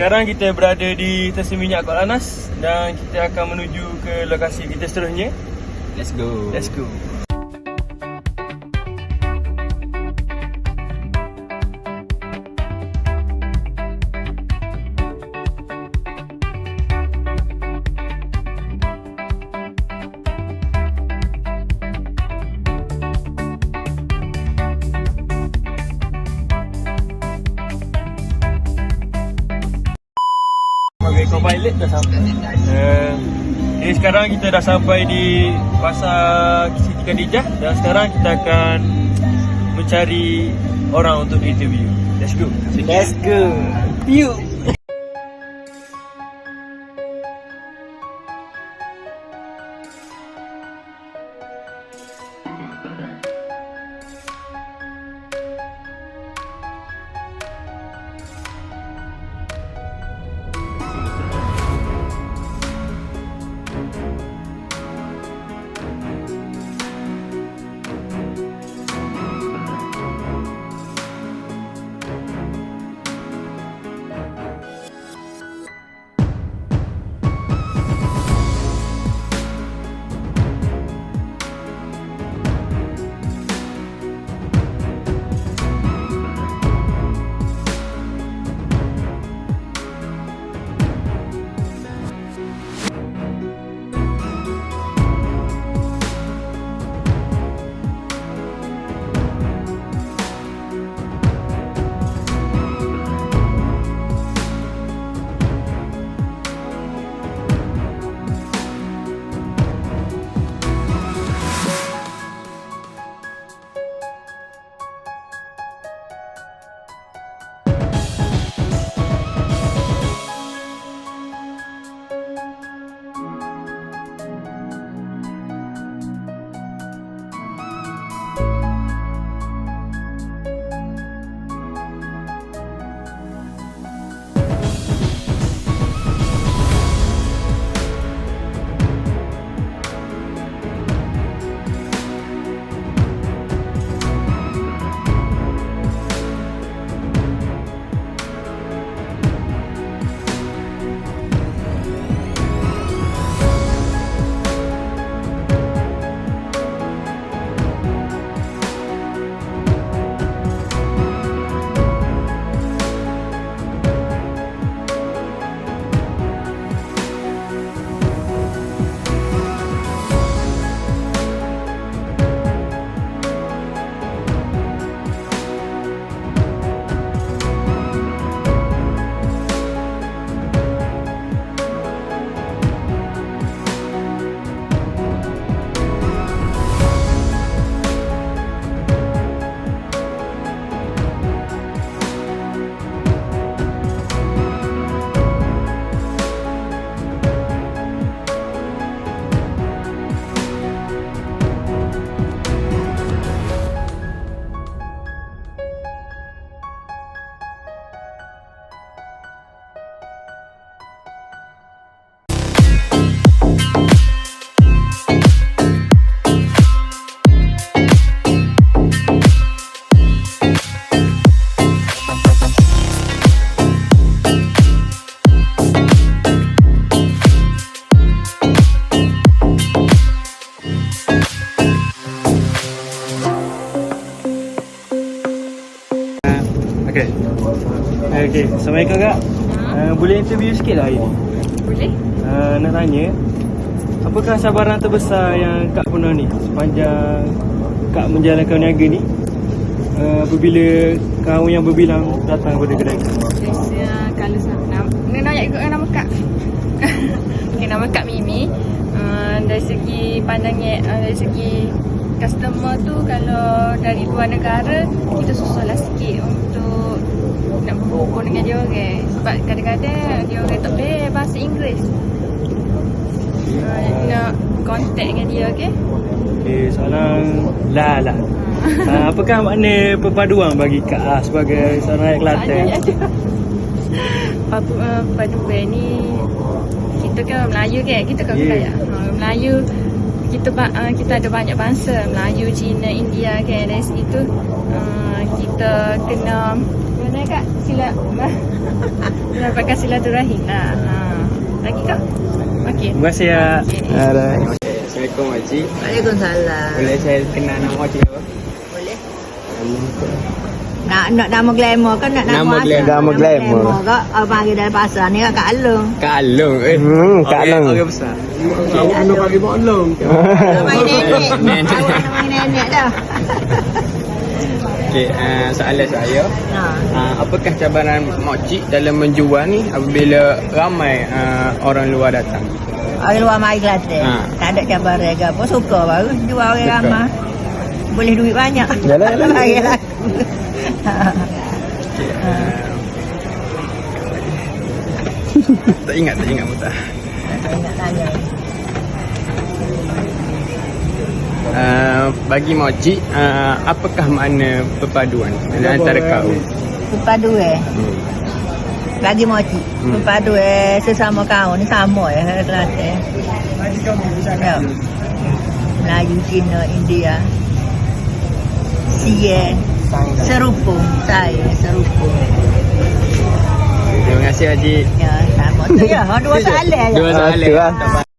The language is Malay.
sekarang kita berada di stesen minyak Kota Lanas dan kita akan menuju ke lokasi kita seterusnya. Let's go. Let's go. Sebagai co-pilot dah sampai. Uh, jadi sekarang kita dah sampai di pasar Siti Khadijah dan sekarang kita akan mencari orang untuk interview. Let's go. Let's go. Yuk. Okay. Okay. Assalamualaikum kak. Uh, boleh interview sikit lah hari ni? Boleh? Uh, nak tanya, apakah cabaran terbesar yang kak pernah ni sepanjang kak menjalankan niaga ni? Uh, apabila kaum yang berbilang datang kepada kedai kak? Biasa kalau nama, ni nak ikut nama Kak. okay, nama Kak Mimi. Uh, dari segi pandangnya, uh, dari segi customer tu kalau dari luar negara, kita susahlah sikit untuk nak berhubung dengan dia orang. Sebab kadang-kadang dia orang tak boleh bahasa Inggeris. Uh, nak contact dengan dia, okay? Okay, soalan lah lah. Uh, apakah makna perpaduan bagi Kak Ah sebagai seorang rakyat Kelantan? Ada, ada. Padu, uh, paduan ni kita kan Melayu kan, kita kan Yeah. yeah. uh, Melayu kita ba- uh, kita ada banyak bangsa Melayu, Cina, India kan dari situ uh, kita kena mana kak? Sila Mendapatkan silaturahim lah ha. Lagi kak? Okey Terima kasih ya. Okey. Assalamualaikum Makcik. Waalaikumsalam. Boleh saya kenal nama Makcik apa? Boleh. Nak nak nama glamour kan nak Nama nama, asal? glamour. Nama glamour. ke apa panggil dari pasar ni kat Kak Alung. Kak Alung. Eh. Hmm, Kak Orang- Alung. Orang besar. Nama nenek. Nenek. Awak nama nenek dah. Okey, uh, soalan saya. Ha. Uh, apakah cabaran Makcik dalam menjual ni apabila ramai uh, orang luar datang? Orang luar mari Kelantan. Ha. Tak ada cabaran ke apa. Suka baru jual orang ramai. Boleh duit banyak. Yalah, yalah. Okay, uh, tak ingat, tak ingat Muta. Saya nak tanya. Uh, bagi Makcik, uh, apakah makna perpaduan antara kau? Perpadu eh. Hmm. Bagi moci. Hmm. Perpadu eh sesama kaum ni sama ya Kelantan. Ya. Melayu, Cina, India. Sia. Serupung. Saya serupung. Terima kasih Haji. Ya, sama tu ya. Dua soalan. Dua soalan.